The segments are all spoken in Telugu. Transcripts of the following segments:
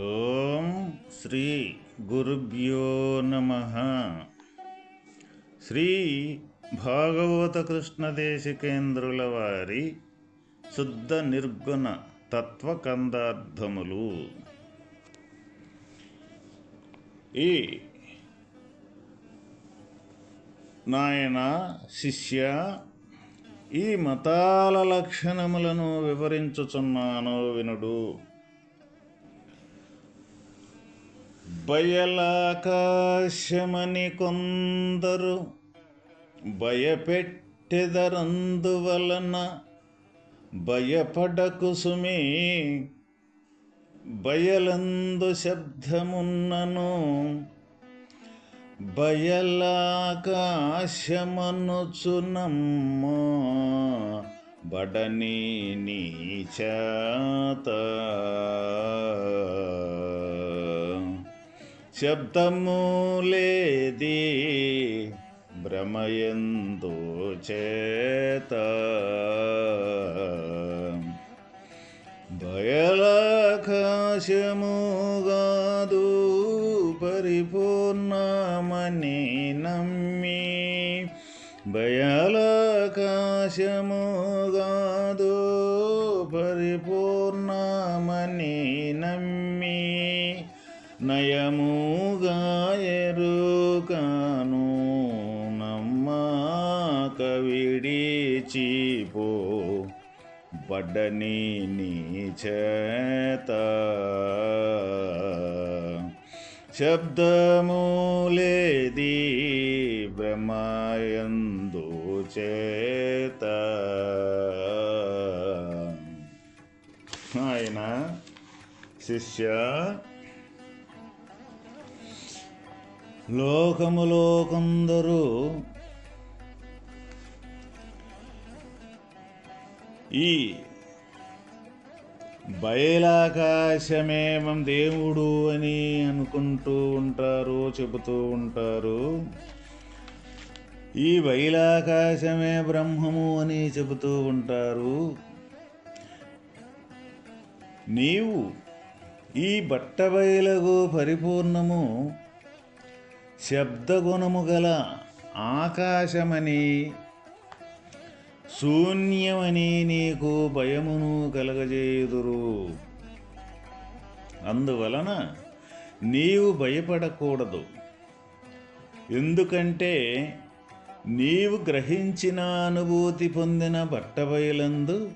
ఓం శ్రీ గురుభ్యో నమ. శ్రీ భాగవత కృష్ణదేశికేంద్రుల వారి శుద్ధ నిర్గుణ తత్వకందార్థములు. ఈ నాయన శిష్య ఈ మతాల లక్షణములను వివరించుచున్నాను వినుడు. బయలాకాశమని కొందరు భయపెట్టెదరందువలన భయపడకు సుమి. బయలందు శబ్దమున్నను బయలాకాశమనుచునమ్మో బడని నీచాత శబ్దము లేది భ్రమయందు చేత. బయలాకాశముగాదు పరిపూర్ణమని నమ్మి బయలాకాశముగాదు నయముగా ఎరుకను నమ్మాక విడిచిపో బడ్డని నీ చేత శబ్దమూలేది బ్రహ్మయందు చేత. ఆయన శిష్య లోకములో కొందరు ఈ బయలాకాశమేమం దేవుడు అని అనుకుంటూ ఉంటారు చెబుతూ ఉంటారు. ఈ బయలాకాశమే బ్రహ్మము అని చెబుతూ ఉంటారు. నీవు ఈ బట్టబయలకు పరిపూర్ణము శబ్దగుణము గల ఆకాశమని శూన్యమని నీకు భయమును కలగజేయుదురు. అందువలన నీవు భయపడకూడదు. ఎందుకంటే నీవు గ్రహించిన అనుభూతి పొందిన బట్టబయలందు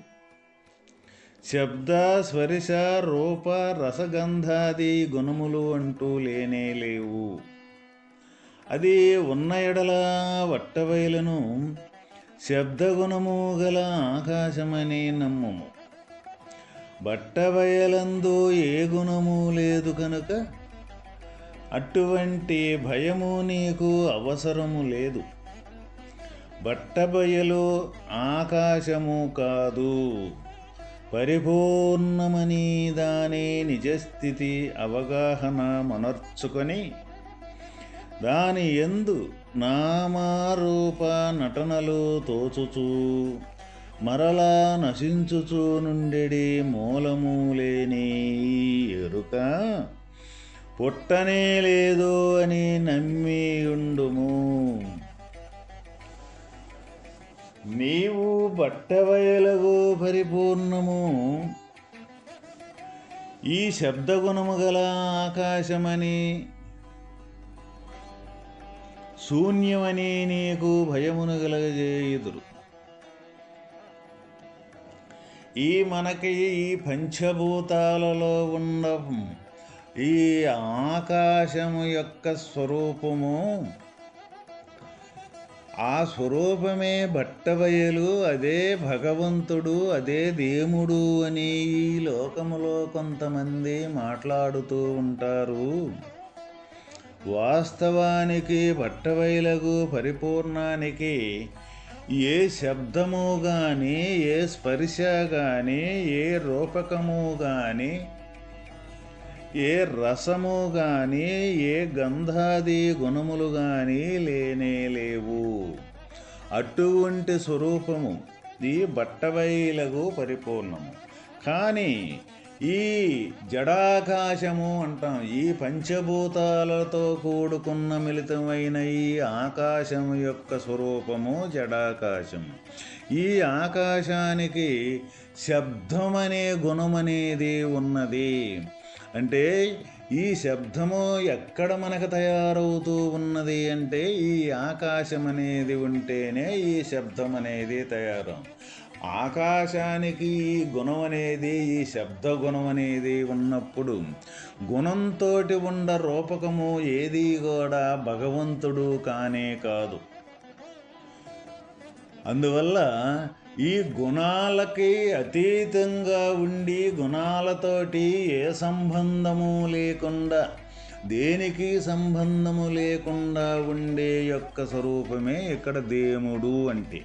శబ్ద స్వరిశ రూప రసగంధాది గుణములు అంటూ లేనే లేవు. అది ఉన్న ఎడల వట్టవైలను శబ్దగుణము గల ఆకాశమని నమ్ముము. బట్టబయలందు ఏ గుణము లేదు కనుక అటువంటి భయము నీకు అవసరము లేదు. బట్టబయలు ఆకాశము కాదు పరిపూర్ణమని దాని నిజస్థితి అవగాహన మనర్చుకొని దాని ఎందు నామారూప నటనలు తోచుచూ మరలా నశించుచూ నుండెడి మూలము లేని ఎరుక పుట్టనే లేదు అని నమ్మి ఉండుము నీవు బట్టవయలగు పరిపూర్ణము. ఈ శబ్దగుణము గల ఆకాశమని శూన్యమనే నీకు భయమును కలగజేయుదురు ఈ మనకి ఈ పంచభూతాలలో ఉన్న ఈ ఆకాశము యొక్క స్వరూపము. ఆ స్వరూపమే బట్టబయలు అదే భగవంతుడు అదే దేముడు అని ఈ లోకములో కొంతమంది మాట్లాడుతూ ఉంటారు. వాస్తవానికి బట్టబయలకు పరిపూర్ణానికి ఏ శబ్దము కానీ ఏ స్పర్శ కానీ ఏ రూపకము కానీ ఏ రసము కానీ ఏ గంధాది గుణములు కానీ లేనే లేవు. అటువంటి స్వరూపము ఈ బట్టబయలకు పరిపూర్ణము. కానీ ఈ జడాకాశము అంటాం. ఈ పంచభూతాలతో కూడుకున్న మిళితమైన ఈ ఆకాశం యొక్క స్వరూపము జడాకాశము. ఈ ఆకాశానికి శబ్దమనే గుణమనేది ఉన్నది. అంటే ఈ శబ్దము ఎక్కడ మనకు తయారవుతూ ఉన్నది అంటే ఈ ఆకాశం అనేది ఉంటేనే ఈ శబ్దం అనేది తయారు ఆకాశానికి ఈ గుణం అనేది ఈ శబ్ద గుణం అనేది ఉన్నప్పుడు గుణంతో ఉండ రూపకము ఏది కూడా భగవంతుడు కానే కాదు. అందువల్ల ఈ గుణాలకి అతీతంగా ఉండి గుణాలతోటి ఏ సంబంధము లేకుండా దేనికి సంబంధము లేకుండా ఉండే యొక్క స్వరూపమే ఇక్కడ దేవుడు అంటే.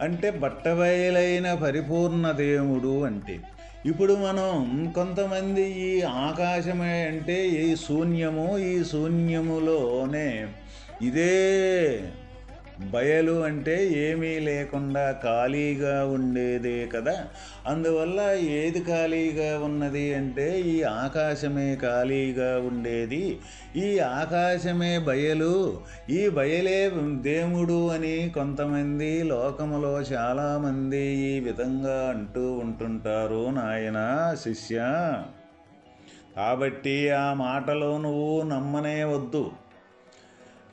అంటే బట్టబయలైన పరిపూర్ణ దేవుడు అంటే. ఇప్పుడు మనం కొంతమంది ఈ ఆకాశమే అంటే ఈ శూన్యము ఈ శూన్యములోనే ఇదే బయలు అంటే ఏమీ లేకుండా ఖాళీగా ఉండేదే కదా. అందువల్ల ఏది ఖాళీగా ఉన్నది అంటే ఈ ఆకాశమే ఖాళీగా ఉండేది. ఈ ఆకాశమే బయలు. ఈ బయలే దేవుడు అని కొంతమంది లోకములో చాలామంది ఈ విధంగా అంటూ ఉంటుంటారు నాయన శిష్య. కాబట్టి ఆ మాటలో నువ్వు నమ్మనే వద్దు.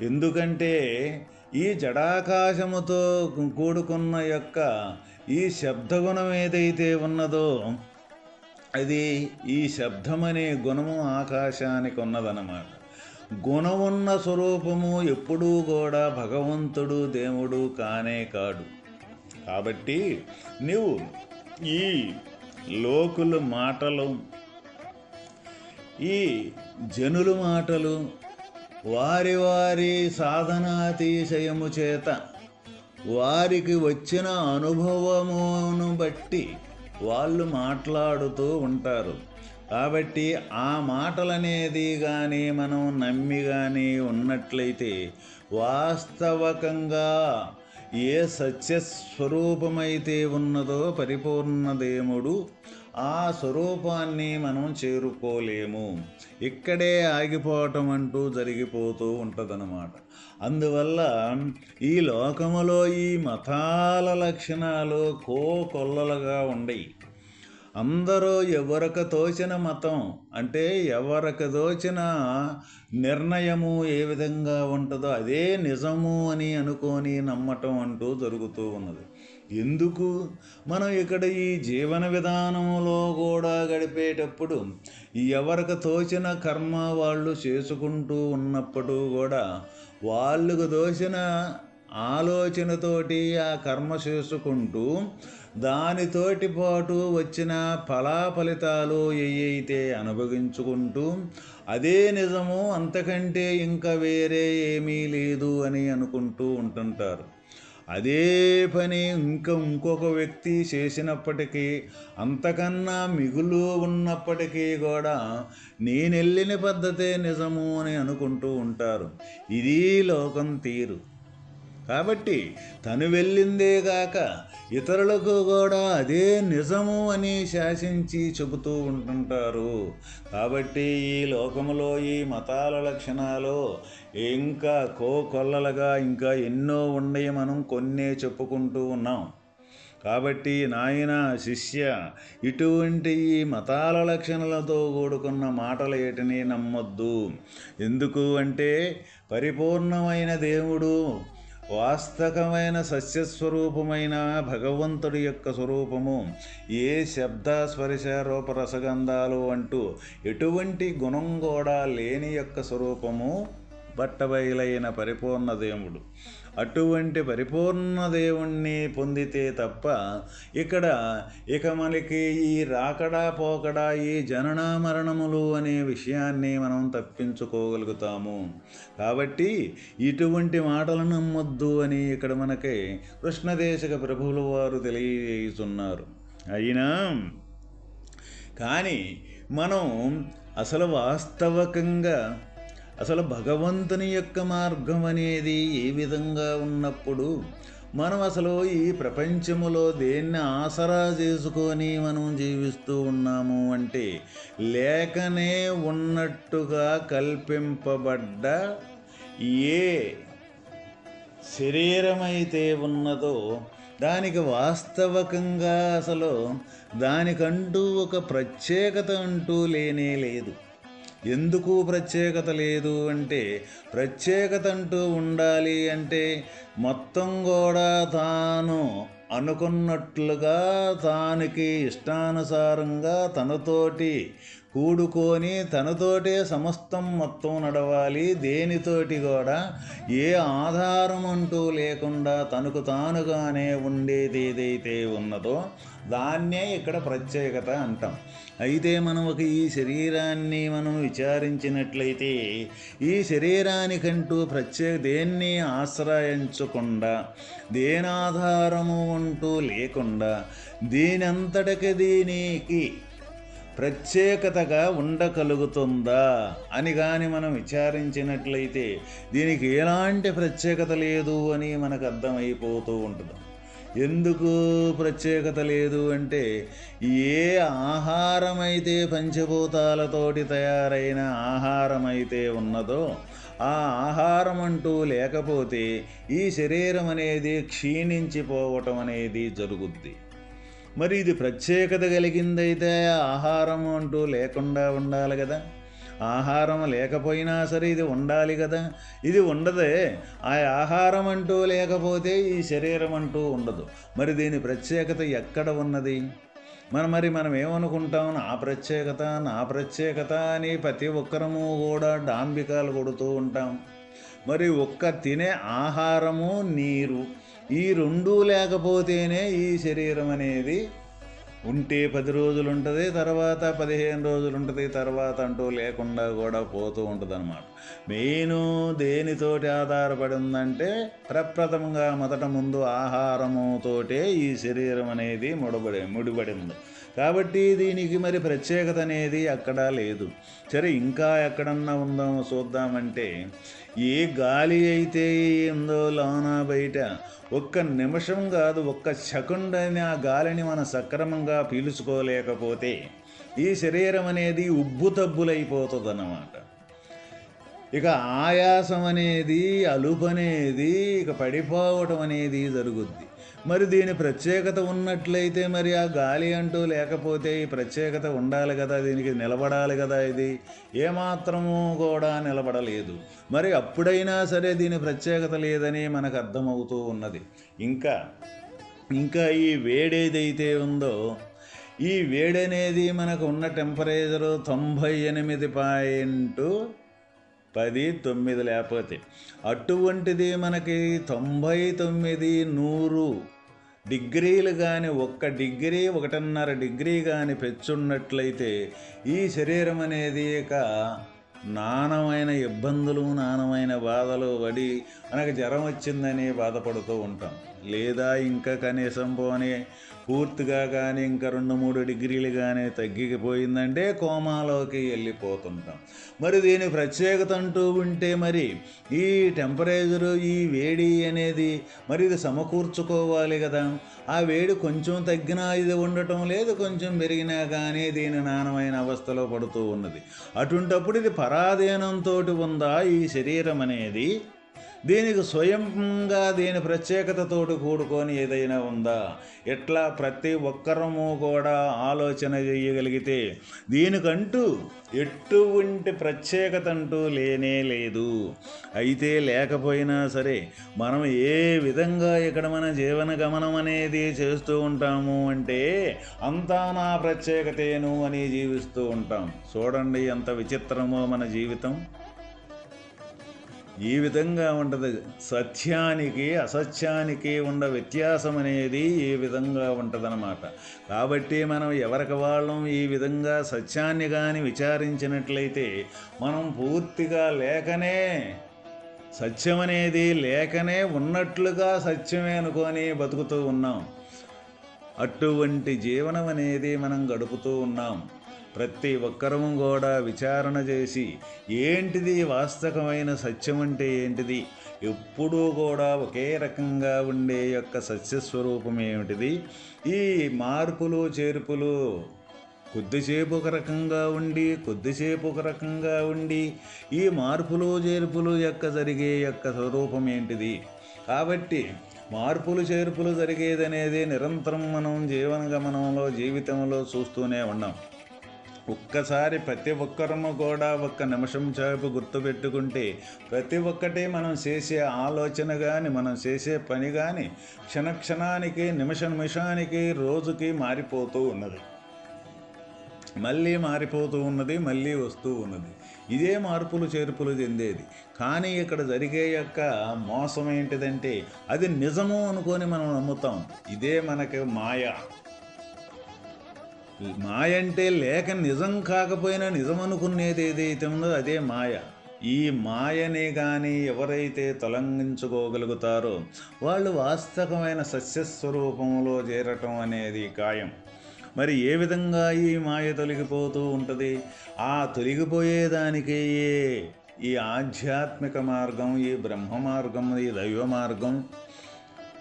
ఎందుకంటే ఈ జడాకాశముతో కూడుకున్న యొక్క ఈ శబ్దగుణం ఏదైతే ఉన్నదో అది ఈ శబ్దమనే గుణము ఆకాశానికి ఉన్నదన్నమాట. గుణమున్న స్వరూపము ఎప్పుడూ కూడా భగవంతుడు దేవుడు కానే కాడు. కాబట్టి నీవు ఈ లోకుల మాటలు ఈ జనుల మాటలు వారి వారి సాధనాతిశయము చేత వారికి వచ్చిన అనుభవమును బట్టి వాళ్ళు మాట్లాడుతూ ఉంటారు. కాబట్టి ఆ మాటలనేది కానీ మనం నమ్మి కానీ ఉన్నట్లయితే వాస్తవకంగా ఏ సత్యస్వరూపమైతే ఉన్నదో పరిపూర్ణ దేవుడు ఆ స్వరూపాన్ని మనం చేరుకోలేము. ఇక్కడే ఆగిపోవటం అంటూ జరిగిపోతూ ఉంటుందన్నమాట. అందువల్ల ఈ లోకములో ఈ మతాల లక్షణాలు కోకొల్లలుగా ఉండయి. అందరూ ఎవరికి తోచిన మతం అంటే ఎవరికి తోచిన నిర్ణయము ఏ విధంగా ఉంటుందో అదే నిజము అని అనుకొని నమ్మటం అంటూ జరుగుతూ ఉన్నది. ఎందుకు? మనం ఇక్కడ ఈ జీవన విధానంలో కూడా గడిపేటప్పుడు ఎవరికి తోచిన కర్మ వాళ్ళు చేసుకుంటూ ఉన్నప్పుడు కూడా వాళ్ళకు దోచిన ఆలోచనతోటి ఆ కర్మ చేసుకుంటూ దానితోటి పాటు వచ్చిన ఫలాఫలితాలు ఏవైతే అనుభవించుకుంటూ అదే నిజము అంతకంటే ఇంకా వేరే ఏమీ లేదు అని అనుకుంటూ ఉంటుంటారు. అదే పని ఇంకా ఇంకొక వ్యక్తి చేసినప్పటికీ అంతకన్నా మిగులు ఉన్నప్పటికీ కూడా నేను వెళ్ళిన పద్ధతే నిజము అని అనుకుంటూ ఉంటారు. ఇది లోకం తీరు. కాబట్టి తను వెళ్ళిందేగాక ఇతరులకు కూడా అదే నిజము అని శాసించి చెబుతూ ఉంటుంటారు. కాబట్టి ఈ లోకములో ఈ మతాల లక్షణాలు ఇంకా కోకొల్లలుగా ఇంకా ఎన్నో ఉన్నాయి మనం కొన్నే చెప్పుకుంటూ ఉన్నాం. కాబట్టి నాయన శిష్య ఇటువంటి ఈ మతాల లక్షణాలతో కూడుకున్న మాటలు ఏటిని నమ్మొద్దు. ఎందుకు అంటే పరిపూర్ణమైన దేవుడు వాస్తవమైన సస్యస్వరూపమైన భగవంతుడి యొక్క స్వరూపము ఏ శబ్ద స్పర్శ రూప రసగంధాలు అంటూ ఎటువంటి గుణం కూడా లేని యొక్క స్వరూపము బట్టబయలైన పరిపూర్ణ దేవుడు. అటువంటి పరిపూర్ణ దేవుణ్ణి పొందితే తప్ప ఇక్కడ ఇక మనకి ఈ రాకడా పోకడా ఈ జనన మరణములు అనే విషయాన్ని మనం తప్పించుకోగలుగుతాము. కాబట్టి ఇటువంటి మాటలు నమ్మొద్దు అని ఇక్కడ మనకి కృష్ణదేశక ప్రభువుల వారు తెలియజేస్తున్నారు అయినా కానీ మనం అసలు వాస్తవకంగా అసలు భగవంతుని యొక్క మార్గం అనేది ఏ విధంగా ఉన్నప్పుడు మనం అసలు ఈ ప్రపంచములో దేన్ని ఆసరా చేసుకొని మనం జీవిస్తూ ఉన్నాము అంటే లేకనే ఉన్నట్టుగా కల్పింపబడ్డ ఏ శరీరమైతే ఉన్నదో దానికి వాస్తవకంగా అసలు దానికంటూ ఒక ప్రత్యేకత అంటూ లేనే లేదు. ఎందుకు ప్రత్యేకత లేదు అంటే ప్రత్యేకత అంటూ ఉండాలి అంటే మొత్తం కూడా తాను అనుకున్నట్లుగా తానికి ఇష్టానుసారంగా తనతోటి కూడుకొని తనతోటే సమస్తం మొత్తం నడవాలి దేనితోటి కూడా ఏ ఆధారం అంటూ లేకుండా తనకు తానుగానే ఉండేది ఏదైతే ఉన్నదో దాన్నే ఇక్కడ ప్రత్యేకత అంటాం. అయితే మనం ఒక ఈ శరీరాన్ని మనం విచారించినట్లయితే ఈ శరీరానికంటూ ప్రత్యేక దేన్ని ఆశ్రయించకుండా దేనాధారము అంటూ లేకుండా దీనంతటికి దీనికి ప్రత్యేకతగా ఉండగలుగుతుందా అని కానీ మనం విచారించినట్లయితే దీనికి ఎలాంటి ప్రత్యేకత లేదు అని మనకు అర్థమైపోతూ ఉంటుంది. ఎందుకు ప్రత్యేకత లేదు అంటే ఏ ఆహారమైతే పంచభూతాలతోటి తయారైన ఆహారమైతే ఉన్నదో ఆ ఆహారం అంటూ లేకపోతే ఈ శరీరం అనేది క్షీణించిపోవటం అనేది జరుగుద్ది. మరి ఇది ప్రత్యేకత కలిగిందైతే ఆహారం అంటూ లేకుండా ఉండాలి కదా. ఆహారం లేకపోయినా సరే ఇది ఉండాలి కదా. ఇది ఉండదే. ఆ ఆహారం అంటూ లేకపోతే ఈ శరీరం అంటూ ఉండదు. మరి దీని ప్రత్యేకత ఎక్కడ ఉన్నది? మన మరి మనం ఏమనుకుంటాం? నా ప్రత్యేకత నా ప్రత్యేకత అని ప్రతి ఒక్కరము కూడా డాంబికాలు కొడుతూ ఉంటాం. మరి ఒక్క తినే ఆహారము నీరు ఈ రెండూ లేకపోతేనే ఈ శరీరం అనేది ఉంటే పది రోజులు ఉంటుంది తర్వాత పదిహేను రోజులు ఉంటుంది తర్వాత అంటూ లేకుండా కూడా పోతూ ఉంటుంది అన్నమాట మెయిన్ దేనితోటి ఆధారపడి ఉందంటే ప్రప్రథమంగా మొదట ముందు ఆహారముతోటే ఈ శరీరం అనేది ముడబడి ముడిపడి ఉంది కాబట్టి దీనికి మరి ప్రత్యేకత అనేది అక్కడా లేదు. సరే ఇంకా ఎక్కడన్నా ఉందామో చూద్దామంటే ఏ గాలి అయితే ఉందో లోన బయట ఒక్క నిమిషం కాదు ఒక్క సెకండ్ అని ఆ గాలిని మనం సక్రమంగా పీల్చుకోలేకపోతే ఈ శరీరం అనేది ఉబ్బుతబ్బులైపోతుంది అన్నమాట ఇక ఆయాసం అనేది అలుపు అనేది ఇక పడిపోవటం అనేది జరుగుద్ది. మరి దీని ప్రత్యేకత ఉన్నట్లయితే మరి ఆ గాలి అంటూ లేకపోతే ఈ ప్రత్యేకత ఉండాలి కదా దీనికి నిలబడాలి కదా ఇది? ఏమాత్రము కూడా నిలబడలేదు. మరి అప్పుడైనా సరే దీని ప్రత్యేకత లేదని మనకు అర్థమవుతూ ఉన్నది. ఇంకా ఇంకా ఈ వేడేదైతే ఉందో ఈ వేడనేది మనకు ఉన్న టెంపరేచరు తొంభై ఎనిమిది పాయింట్ పది తొమ్మిది లేకపోతే. అటువంటిది మనకి తొంభై తొమ్మిది నూరు డిగ్రీలు కానీ ఒక్క డిగ్రీ ఒకటిన్నర డిగ్రీ కానీ పెంచున్నట్లయితే ఈ శరీరం అనేది ఇక నానమైన ఇబ్బందులు నానమైన బాధలు పడి మనకు జ్వరం వచ్చిందని బాధపడుతూ ఉంటాం. లేదా ఇంకా కనీసం పోనీ పూర్తిగా కానీ ఇంకా రెండు మూడు డిగ్రీలు కానీ తగ్గిపోయిందంటే కోమాలోకి వెళ్ళిపోతుంటాం. మరి దీని ప్రత్యేకత అంటూ ఉంటే మరి ఈ టెంపరేచరు ఈ వేడి అనేది మరి ఇది సమకూర్చుకోవాలి కదా. ఆ వేడి కొంచెం తగ్గినా ఇది ఉండటం లేదు కొంచెం పెరిగినా కానీ దీని నాణ్యమైన అవస్థలో పడుతూ ఉన్నది. అటుంటప్పుడు ఇది పరాధీనంతో ఉందా? ఈ శరీరం అనేది దీనికి స్వయంగా దీని ప్రత్యేకతతోటి కూడుకొని ఏదైనా ఉందా? ఎట్లా ప్రతి ఒక్కరము కూడా ఆలోచన చేయగలిగితే దీనికంటూ ఎటువంటి ప్రత్యేకత అంటూ లేనే లేదు. అయితే లేకపోయినా సరే మనం ఏ విధంగా ఇక్కడ మన జీవన గమనం అనేది చేస్తూ ఉంటాము అంటే అంతా నా ప్రత్యేకతేను అని జీవిస్తూ ఉంటాం. చూడండి ఎంత విచిత్రమో మన జీవితం. ఈ విధంగా ఉంటుంది. సత్యానికి అసత్యానికి ఉన్న వ్యత్యాసం అనేది ఈ విధంగా ఉంటుందన్నమాట. కాబట్టి మనం ఎవరికి వాళ్ళం ఈ విధంగా సత్యాన్ని కానీ విచారించినట్లయితే మనం పూర్తిగా లేకనే సత్యం అనేది లేకనే ఉన్నట్లుగా సత్యమే అనుకొని బతుకుతూ ఉన్నాం. అటువంటి జీవనం అనేది మనం గడుపుతూ ఉన్నాం. ప్రతి ఒక్కరము కూడా విచారణ చేసి ఏంటిది వాస్తవమైన సత్యం అంటే ఏంటిది? ఎప్పుడూ కూడా ఒకే రకంగా ఉండే యొక్క సత్యస్వరూపం ఏమిటిది? ఈ మార్పులు చేర్పులు కొద్దిసేపు ఒక రకంగా ఉండి కొద్దిసేపు ఒక రకంగా ఉండి ఈ మార్పులు చేర్పులు యొక్క జరిగే యొక్క స్వరూపం ఏంటిది? కాబట్టి మార్పులు చేర్పులు జరిగేదనేది నిరంతరం మనం జీవన గమనంలో జీవితంలో చూస్తూనే ఉన్నాం. ఒక్కసారి ప్రతి ఒక్కరము కూడా ఒక్క నిమిషం చేపు గుర్తుపెట్టుకుంటే ప్రతి ఒక్కటి మనం చేసే ఆలోచన కానీ మనం చేసే పని కానీ క్షణక్షణానికి నిమిష నిమిషానికి రోజుకి మారిపోతూ ఉన్నది. మళ్ళీ మారిపోతూ ఉన్నది మళ్ళీ వస్తూ ఉన్నది. ఇదే మార్పులు చేర్పులు చెందేది. కానీ ఇక్కడ జరిగే యొక్క మోసం ఏంటిదంటే అది నిజము అనుకొని మనం నమ్ముతాం. ఇదే మనకి మాయ. మాయ అంటే లేక నిజం కాకపోయినా నిజం అనుకునేది ఏదైతే ఉందో అదే మాయ. ఈ మాయని కానీ ఎవరైతే తొలగించుకోగలుగుతారో వాళ్ళు వాస్తవమైన సస్యస్వరూపంలో చేరటం అనేది ఖాయం. మరి ఏ విధంగా ఈ మాయ తొలగిపోతూ ఉంటుంది? ఆ తొలగిపోయేదానికే ఈ ఆధ్యాత్మిక మార్గం ఈ బ్రహ్మ మార్గం ఈ దైవ మార్గం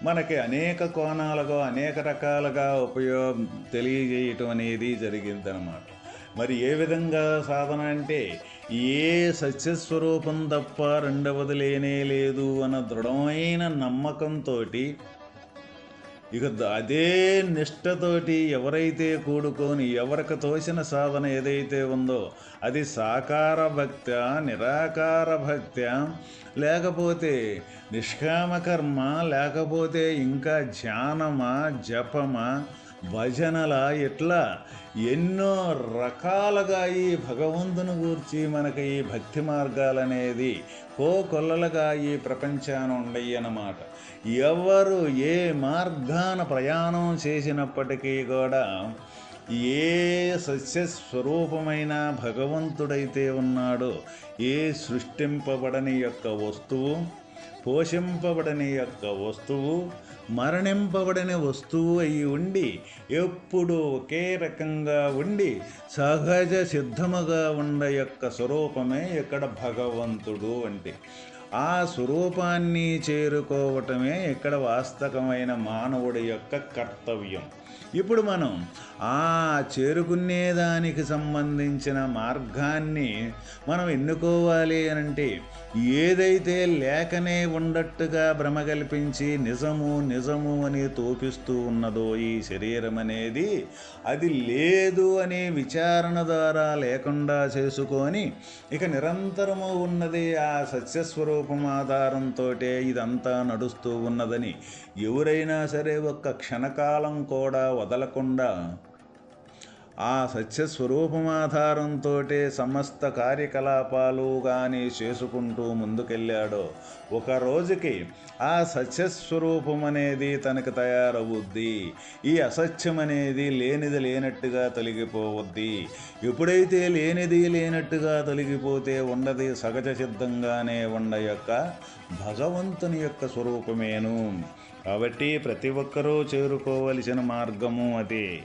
మనకి అనేక కోణాలుగా అనేక రకాలుగా ఉపయోగం తెలియజేయటం అనేది జరిగిందనమాట మరి ఏ విధంగా సాధన అంటే ఏ సత్యస్వరూపం తప్ప రెండవది లేనే లేదు అన్న దృఢమైన నమ్మకంతో ఇక అదే నిష్టతోటి ఎవరైతే కూడుకొని ఎవరికి తోసిన సాధన ఏదైతే ఉందో అది సాకార భక్త నిరాకార భక్త లేకపోతే నిష్కామకర్మ లేకపోతే ఇంకా ధ్యానమా జపమా భజనల ఇట్లా ఎన్నో రకాలుగా ఈ భగవంతుని గూర్చి మనకి ఈ భక్తి మార్గాలనేది కోకొల్లలుగా ఈ ప్రపంచాన ఉండయి అన్నమాట ఎవరు ఏ మార్గాన ప్రయాణం చేసినప్పటికీ కూడా ఏ సస్యస్వరూపమైన భగవంతుడైతే ఉన్నాడో ఏ సృష్టింపబడని యొక్క వస్తువు పోషింపబడని యొక్క వస్తువు మరణింపబడిన వస్తువు అయి ఉండి ఎప్పుడూ ఒకే రకంగా ఉండి సహజ సిద్ధముగా ఉండ యొక్క స్వరూపమే ఇక్కడ భగవంతుడు అంటే. ఆ స్వరూపాన్ని చేరుకోవటమే ఇక్కడ వాస్తవమైన మానవుడి యొక్క కర్తవ్యం. ఇప్పుడు మనం ఆ చేరుకునేదానికి సంబంధించిన మార్గాన్ని మనం ఎన్నుకోవాలి అనంటే ఏదైతే లేకనే ఉండట్టుగా భ్రమ కల్పించి నిజము నిజము అని తోపిస్తూ ఉన్నదో ఈ శరీరం అనేది అది లేదు అనే విచారణ ద్వారా లేకుండా చేసుకొని ఇక నిరంతరము ఉన్నది ఆ సత్యస్వరూపం ఆధారంతో ఇదంతా నడుస్తూ ఉన్నదని ఎవరైనా సరే ఒక్క క్షణకాలం కూడా వదలకుండా ఆ సత్యస్వరూపమాధారంతో సమస్త కార్యకలాపాలు కానీ చేసుకుంటూ ముందుకెళ్ళాడో. ఒక రోజుకి ఆ సత్యస్వరూపం అనేది తనకు తయారవుద్ది. ఈ అసత్యం అనేది లేనిది లేనట్టుగా తొలగిపోవద్ది. ఎప్పుడైతే లేనిది లేనట్టుగా తొలగిపోతే ఉండది సహజ సిద్ధంగానే ఉండ యొక్క భగవంతుని యొక్క స్వరూపమేను. కాబట్టి ప్రతి ఒక్కరూ చేరుకోవలసిన మార్గము అది.